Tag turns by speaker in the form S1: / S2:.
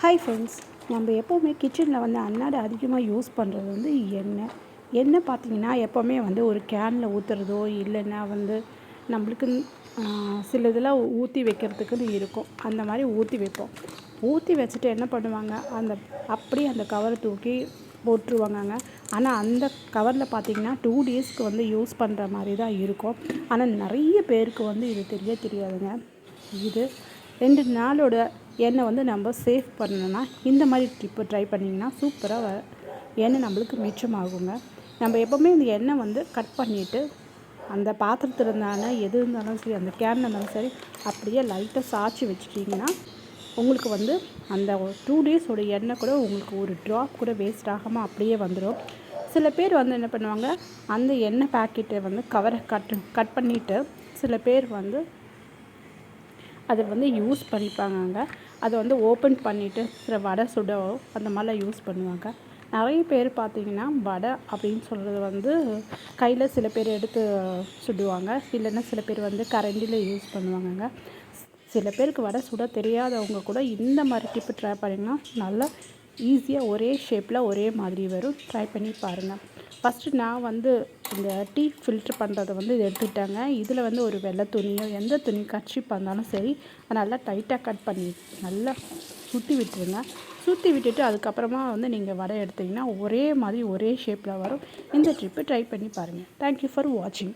S1: Hi friends நம்ம எப்போவுமே கிச்சனில் வந்து அன்னாடு அதிகமாக யூஸ் பண்ணுறது வந்து எண்ணெய். எண்ணெய் பார்த்திங்கன்னா எப்போவுமே வந்து ஒரு கேனில் ஊற்றுறதோ இல்லைன்னா வந்து நம்மளுக்கு சில இதெல்லாம் ஊற்றி வைக்கிறதுக்குன்னு இருக்கும். அந்த மாதிரி ஊற்றி வைப்போம். ஊற்றி வச்சுட்டு என்ன பண்ணுவாங்க? அந்த அப்படியே அந்த கவரை தூக்கி போட்டுருவாங்கங்க. ஆனால் அந்த கவரில் பார்த்தீங்கன்னா டூ டேஸ்க்கு வந்து யூஸ் பண்ணுற மாதிரி தான் இருக்கும். ஆனால் நிறைய பேருக்கு வந்து இது தெரிய தெரியாதுங்க. இது ரெண்டு நாளோட எண்ணெய் வந்து நம்ம சேவ் பண்ணணும்னா இந்த மாதிரி ட்ரிப்பு ட்ரை பண்ணிங்கன்னா சூப்பராக வ எண்ணெய் நம்மளுக்கு மிச்சமாகுங்க. நம்ம எப்போவுமே இந்த எண்ணெய் வந்து கட் பண்ணிவிட்டு அந்த பாத்திரத்தில் இருந்தாலும் எது இருந்தாலும் சரி அந்த கேன் இருந்தாலும் சரி அப்படியே லைட்டாக சாய்ச்சி வச்சுட்டிங்கன்னா உங்களுக்கு வந்து அந்த டூ டேஸோட எண்ணெய் கூட உங்களுக்கு ஒரு ட்ராப் கூட வேஸ்ட் ஆகாமல் அப்படியே வந்துடும் சில பேர் வந்து என்ன பண்ணுவாங்க அந்த எண்ணெய் பாக்கெட்டை வந்து கவரை கட் கட் பண்ணிவிட்டு சில பேர் வந்து அதை வந்து யூஸ் பண்ணிப்பாங்கங்க. அதை வந்து ஓப்பன் பண்ணிவிட்டு சில வடை சுடவோ அந்த மாதிரிலாம் யூஸ் பண்ணுவாங்க. நிறைய பேர் பார்த்தீங்கன்னா வடை அப்படின்னு சொல்கிறது வந்து கையில் சில பேர் எடுத்து சுடுவாங்க. இல்லைன்னா சில பேர் வந்து கரண்டியில் யூஸ் பண்ணுவாங்கங்க. சில பேருக்கு வடை சுட தெரியாதவங்க கூட இந்த மாதிரி டிப்பு ட்ரை பண்ணிங்கன்னா நல்லா ஈஸியாக ஒரே ஷேப்பில் ஒரே மாதிரி வரும். ட்ரை பண்ணி பாருங்கள் ஃபஸ்ட்டு நான் வந்து இந்த டீ ஃபில்ட்ரு பண்ணுறதை வந்து இது இதில் வந்து ஒரு வெள்ளை துணியோ எந்த துணி கட்சிப்பாக இருந்தாலும் சரி அதை நல்லா டைட்டாக கட் பண்ணி நல்லா சுற்றி விட்டுருங்க. சுற்றி விட்டுட்டு அதுக்கப்புறமா வந்து நீங்கள் வடை எடுத்தீங்கன்னா ஒரே மாதிரி ஒரே ஷேப்பில் வரும். இந்த ட்ரிப்பு ட்ரை பண்ணி பாருங்கள் தேங்க்யூ ஃபார் வாட்சிங்